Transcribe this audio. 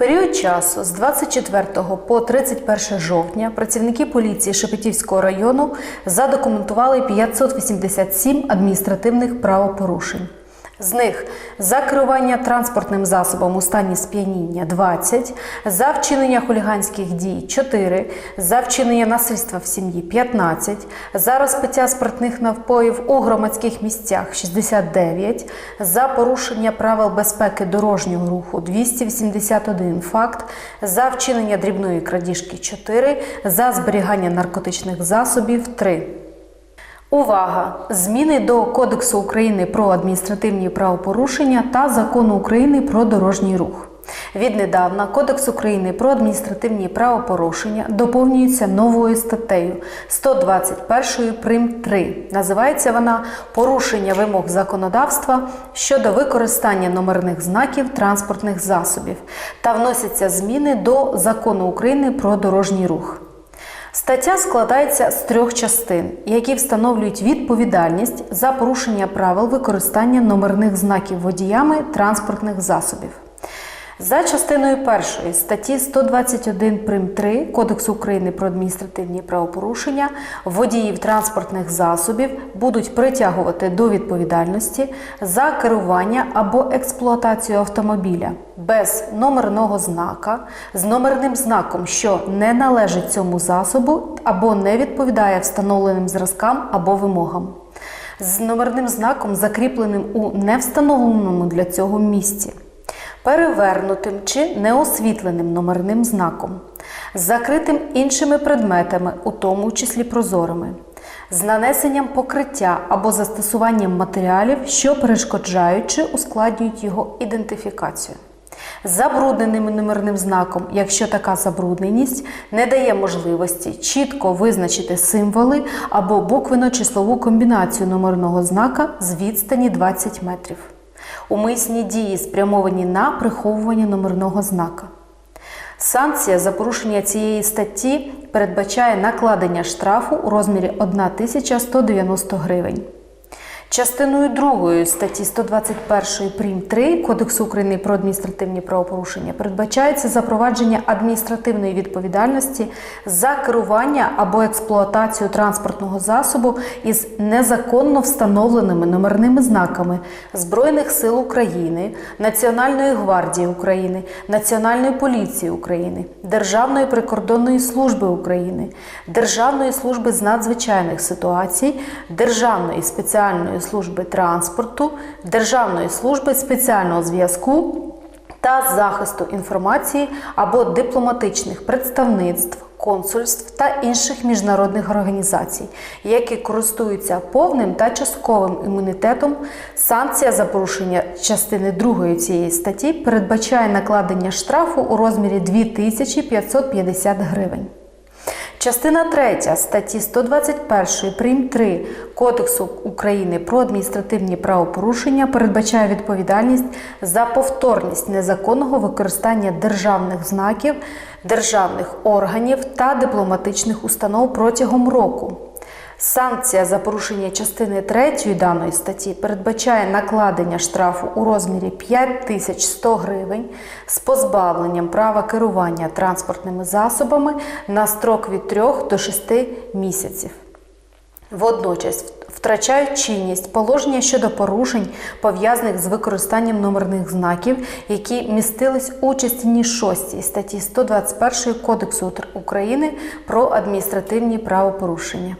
період часу з 24 по 31 жовтня працівники поліції Шепетівського району задокументували 587 адміністративних правопорушень. З них за керування транспортним засобом у стані сп'яніння 20, за вчинення хуліганських дій 4, за вчинення насильства в сім'ї 15, за розпиття спиртних напоїв у громадських місцях 69, за порушення правил безпеки дорожнього руху 281 факт, за вчинення дрібної крадіжки 4, за зберігання наркотичних засобів 3. Увага! Зміни до Кодексу України про адміністративні правопорушення та Закону України про дорожній рух. Віднедавна Кодекс України про адміністративні правопорушення доповнюється новою статтею 121 прим 3. Називається вона Порушення вимог законодавства щодо використання номерних знаків транспортних засобів та вносяться зміни до Закону України про дорожній рух. Стаття складається з трьох частин, які встановлюють відповідальність за порушення правил використання номерних знаків водіями транспортних засобів. За частиною першої статті 121 прим 3 Кодексу України про адміністративні правопорушення водіїв транспортних засобів будуть притягувати до відповідальності за керування або експлуатацію автомобіля без номерного знака, з номерним знаком, що не належить цьому засобу або не відповідає встановленим зразкам або вимогам. З номерним знаком, закріпленим у невстановленому для цього місці перевернутим чи неосвітленим номерним знаком, закритим іншими предметами, у тому числі прозорими, з нанесенням покриття або застосуванням матеріалів, що перешкоджають чи ускладнюють його ідентифікацію. Забрудненим номерним знаком, якщо така забрудненість не дає можливості чітко визначити символи або буквенно-числову комбінацію номерного знака з відстані 20 метрів умисні дії, спрямовані на приховування номерного знака. Санкція за порушення цієї статті передбачає накладення штрафу у розмірі 1190 гривень. Частиною 2 статті 121 прим. 3 Кодексу України про адміністративні правопорушення передбачається запровадження адміністративної відповідальності за керування або експлуатацію транспортного засобу із незаконно встановленими номерними знаками Збройних сил України, Національної гвардії України, Національної поліції України, Державної прикордонної служби України, Державної служби з надзвичайних ситуацій, Державної спеціальної служби транспорту, Державної служби спеціального зв'язку та захисту інформації або дипломатичних представництв, консульств та інших міжнародних організацій, які користуються повним та частковим імунітетом. Санкція за порушення частини 2 цієї статті передбачає накладення штрафу у розмірі 2550 гривень. Частина 3 статті 121 прим. 3 Кодексу України про адміністративні правопорушення передбачає відповідальність за повторність незаконного використання державних знаків, державних органів та дипломатичних установ протягом року. Санкція за порушення частини 3 даної статті передбачає накладення штрафу у розмірі 5100 гривень з позбавленням права керування транспортними засобами на строк від 3 до 6 місяців. Водночас втрачають чинність положення щодо порушень, пов'язаних з використанням номерних знаків, які містились у частині 6 статті 121 Кодексу України про адміністративні правопорушення.